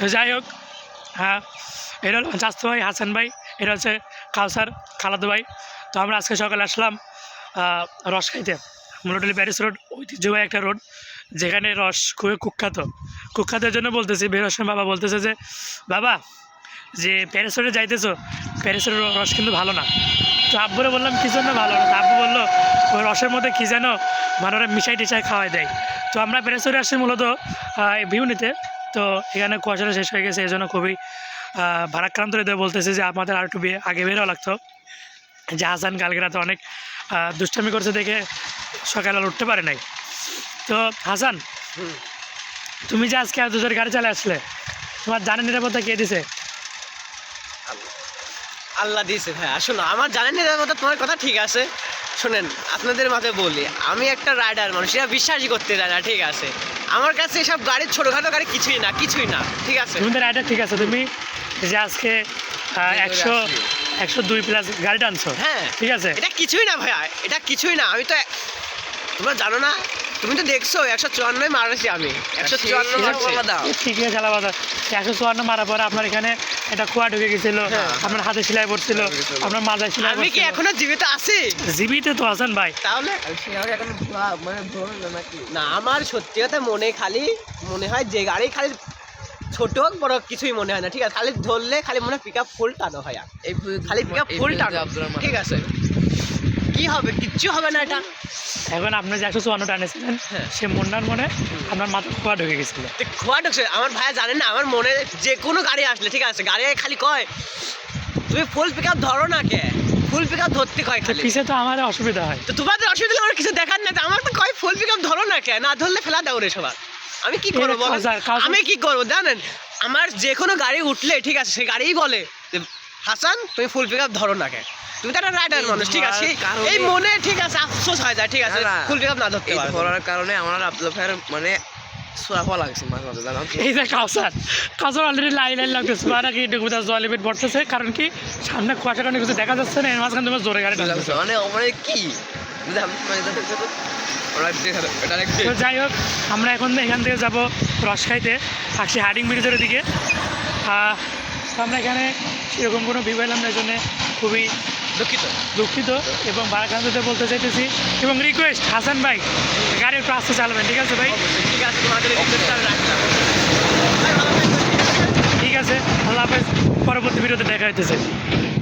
তো যাই হোক হ্যাঁ এটা হলো ভাই, হাসান ভাই, এটা হচ্ছে কাউসার খালাদু ভাই। তো আমরা আজকে সকালে আসলাম রস খাইতে। মুলোটলি প্যারিস রোড, ঐতিহ্যবাহী একটা রোড, যেখানে রস খুবই কুখ্যাত। কুখ্যাতের জন্য বলতেছি বেরোর সময় বাবা বলতেছে যে, বাবা, যে প্যারিস রোডে যাইতেছো, প্যারিস রোডের রস কিন্তু ভালো না। তো আব্বুরে বললাম, কী জন্য ভালো না? তো আব্বু বলল ওই রসের মধ্যে কী যেন মানে ওরা মিশাই টিশাই খাওয়াই দেয়। তো আমরা প্যারিস রোডে আসছি মূলত ভিউ নিতে তো এখানে কুয়াশাটা শেষ হয়ে গেছে এই জন্য খুবই ভারাক্রান্ত হৃদয় বলতেছে যে আমাদের আর একটু আগে বেরোও লাগতো। যে হাসান কালকে রাতে অনেক দুষ্টামি করছে দেখে সকালে উঠতে পারে নাই। তো হাসান তুমি যে আজকে এত জোরে গাড়ি চালে আসলে তোমার জানের নিরাপত্তা কে দিছে? আল্লাহ। দিয়েছে হ্যাঁ। শোনো আমার জানেন না কথা তোমার কথা ঠিক আছে। শোনেন আপনাদের মাথায় বলি আমি একটা রাইডার মানুষ এটা বিশ্বাসই করতে চায় না ঠিক আছে। আমার কাছে এসব গাড়ির ছোটখাটো গাড়ি কিছুই না কিছুই না। ঠিক আছে? তুমি তো রাইডার ঠিক আছে। তুমি যে আজকে একশো একশো দুই প্লাস গাড়িটা আনছো হ্যাঁ। ঠিক আছে? এটা কিছুই না ভাইয়া এটা কিছুই না। আমি তো তোমরা জানো না তুমি তো দেখছ একশো চুয়ান্নই মারেছি আমি। একশো চুয়ান্ন ঠিক আছে। খেলা বাধা একশো চুয়ান্ন মারার পরে আপনার এখানে একটা খোয়া ঢুকে গেছিল হ্যাঁ। আপনার হাতে সেলাই পড়ছিল আপনার মাথায় সেলাই আমি কি এখনও জীবিত আছি? জীবিতে তো আছেন ভাই। তাহলে? না আমার সত্যি কথা মনে খালি মনে হয় যে গাড়ি খালি ছোট হোক বড় কিছুই মনে হয় না। ঠিক আছে খালি ধরলে খালি মনে হয় পিক আপ ফুল টানো হয়। আর। খালি পিক আপ ফুল টানো। ঠিক আছে। কি হবে? কিচ্ছু হবে না এটা। এখন আপনি যে একশো চুয়ান্ন টানেছিলেন হ্যাঁ। সে মুন্ডার মনে আপনার মাথা খোয়া ঢুকে গেছিল। খোয়া ঢুকছে? আমার ভাইয়া জানেন না আমার মনে যে কোনো গাড়ি আসলে ঠিক আছে? গাড়ি খালি কয় তুমি ফুল পিক আপ ধরো না কে? ফুল পিক আপ ধরতে কয় খালি? পিছে তো আমার অসুবিধা হয়। তো তোমাদের অসুবিধা হলে আমার কিছু দেখার তো? আমার তো কয় ফুল পিক আপ ধরো না কে? না ধরলে ফেলা দাও রে সবার। আমি কি করব আমি কি করব? জানেন আমার যে কোনো গাড়ি উঠলে ঠিক আছে সে গাড়িই বলে হাসান তুমি ফুল পিক আপ ধরো নাকে তুমি তো একটা রাইডার মানুষ ঠিক আছে? এই মনে ঠিক আছে আফসোস হয়ে যায় ঠিক আছে। ফুল পিক আপ না ধরতে পারো। ধরার কারণে আমার আব্দুল ভাইয়ের মানে লাগছে মাঝে মাঝে জানো এই যে Kausar Kausar already line line লাগতেছে কি জল কারণ কি? সামনে কুয়াশা কারণে কিছু দেখা যাচ্ছে না এর মাঝখানে তোমার জোরে গাড়ি। মানে মানে কি? মানে তো যাই হোক আমরা এখন এখান থেকে যাব রস খাইতে আসছি হার্ডিং ব্রিজের দিকে আহ, তো আমরা এখানে সেরকম কোনো ভিউ পেলাম না এই জন্যে খুবই দুঃখিত। দুঃখিত এবং বারাকান্ততে বলতে চাইতেছি এবং রিকোয়েস্ট হাসান ভাই গাড়ি একটু আস্তে চালাবেন ঠিক আছে ভাই? ঠিক আছে তোমাদের ঠিক আছে আল্লাহ হাফেজ পরবর্তী ভিডিওতে দেখা হইতেছে।